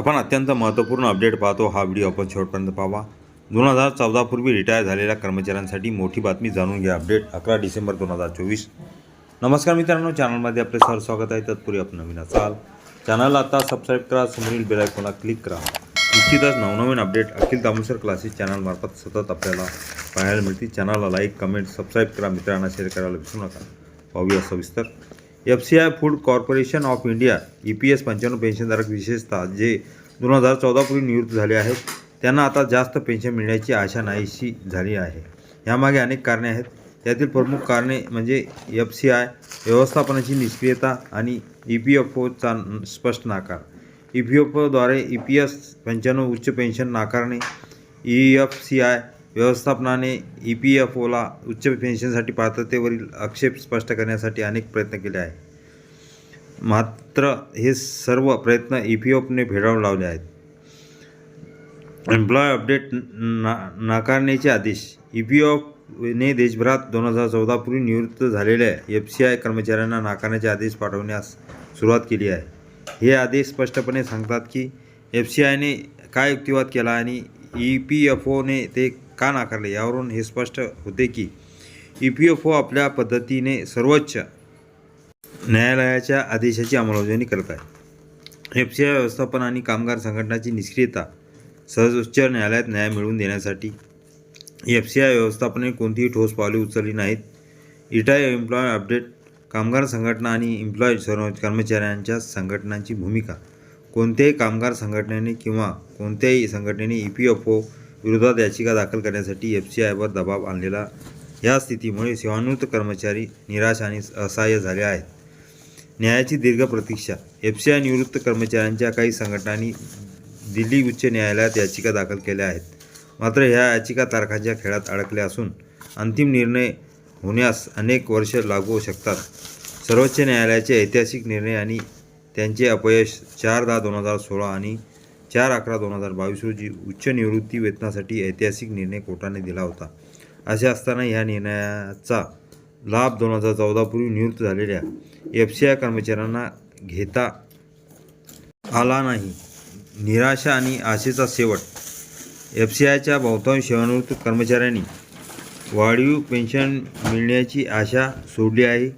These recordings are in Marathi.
आपण अत्यंत महत्त्वपूर्ण अपडेट पाहतो. हा व्हिडिओ आपण शेवटपर्यंत पाहावा. दोन हजार चौदापूर्वी रिटायर झालेल्या कर्मचाऱ्यांसाठी मोठी बातमी जाणून घ्या. अपडेट अकरा डिसेंबर दोन हजार चोवीस. नमस्कार मित्रांनो चॅनलमध्ये आपले सर स्वागत आहे. तत्पूर्वी आपण नवीन असाल चॅनलला आता सबस्क्राईब करा समोरील बेल क्लिक करा. निश्चितच नवनवीन अपडेट अखिल दामोसर क्लासेस चॅनलमार्फत सतत आपल्याला पाहायला मिळतील. चॅनलला लाईक कमेंट सबस्क्राईब करा. मित्रांना शेअर करायला विसरू नका. पाहूया सविस्तर. F C I food corporation of India E P S पंच्याण्णव पेन्शनधारक विशेषतः जे दोन हजार चौदापूर्वी निवृत्त झाले आहेत त्यांना आता जास्त पेन्शन मिळण्याची आशा नाहीशी झाली आहे. यामागे अनेक कारणे आहेत. त्यातील प्रमुख कारणे म्हणजे एफ सी आय व्यवस्थापनाची निष्क्रियता आणि ई पी एफ ओचा स्पष्ट नाकार. ई पी एफ ओद्वारे ई पी एस पंच्याण्णव उच्च पेन्शन नाकारणे ई एफ सी आय व्यवस्थापनाने ई पी एफ ओला उच्च पेन्शनसाठी पात्रतेवरील आक्षेप स्पष्ट करण्यासाठी अनेक प्रयत्न केले आहे मात्र हे सर्व प्रयत्न ई पी एफने फेटाळून लावले आहेत. एम्प्लॉय अपडेट ना नाकारण्याचे आदेश ई पी एफने देशभरात दोन हजार चौदापूर्वी निवृत्त झालेल्या एफ सी आय कर्मचाऱ्यांना नाकारण्याचे आदेश पाठवण्यास सुरुवात केली आहे. हे आदेश स्पष्टपणे सांगतात की एफ सी आयने काय युक्तिवाद केला आणि ई पी एफ ओने ते का नाकारले? यावरून हे स्पष्ट होते की ई पी एफ ओ आपल्या पद्धतीने सर्वोच्च न्यायालयाच्या आदेशाची अंमलबजावणी करत आहे. एफ सी आय व्यवस्थापन आणि कामगार संघटनाची निष्क्रियता सर्वोच्च न्यायालयात न्याय मिळवून देण्यासाठी एफ सी आय व्यवस्थापनाने कोणतीही ठोस पावले उचलली नाहीत. इटाय एम्प्लॉय अपडेट कामगार संघटना आणि एम्प्लॉय सर्व कर्मचाऱ्यांच्या संघटनांची भूमिका. कोणत्याही कामगार संघटनेने किंवा कोणत्याही संघटनेने ई पी एफ ओ विरोधात याचिका दाखल करण्यासाठी एफ सी आयवर दबाव आणलेला. या स्थितीमुळे सेवानिवृत्त कर्मचारी निराश आणि असहाय्य झाले आहेत. न्यायाची दीर्घ प्रतीक्षा. एफ सी आय निवृत्त कर्मचाऱ्यांच्या काही संघटनांनी दिल्ली उच्च न्यायालयात याचिका दाखल केल्या आहेत. मात्र ह्या याचिका तारखांच्या खेळात अडकल्या असून अंतिम निर्णय होण्यास अनेक वर्ष लागू शकतात. सर्वोच्च न्यायालयाचे ऐतिहासिक निर्णय आणि त्यांचे अपयश चार दहा दोन हजार सोळा आणि चार अकरा दोन हजार बावीस रोजी उच्च निवृत्ती वेतनासाठी ऐतिहासिक निर्णय कोर्टाने दिला होता. असे असताना ह्या निर्णयाचा लाभ दोन हजार चौदापूर्वी निवृत्त झालेल्या एफ सी आय कर्मचाऱ्यांना घेता आला नाही. निराशा आणि आशेचा शेवट. एफ सी आयच्या बहुतांश सेवानिवृत्त कर्मचाऱ्यांनी वाढीव पेन्शन मिळण्याची आशा सोडली आहे.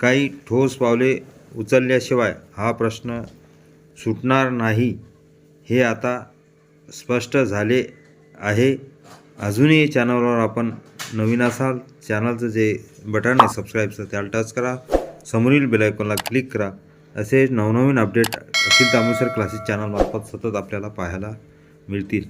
काही ठोस पावले उचलल्याशिवाय हा प्रश्न सुटणार नाही. हे आता स्पष्ट झाले आहे. अजूनही चॅनलवर आपण नवीन असाल चॅनलचं जे बटन आहे सबस्क्राईबचं त्याला टच करा. समोरील बेलायकॉनला क्लिक करा. असे नवनवीन अपडेट अखिल तामुसर क्लासेस चॅनलमार्फत सतत आपल्याला पाहायला मिळतील.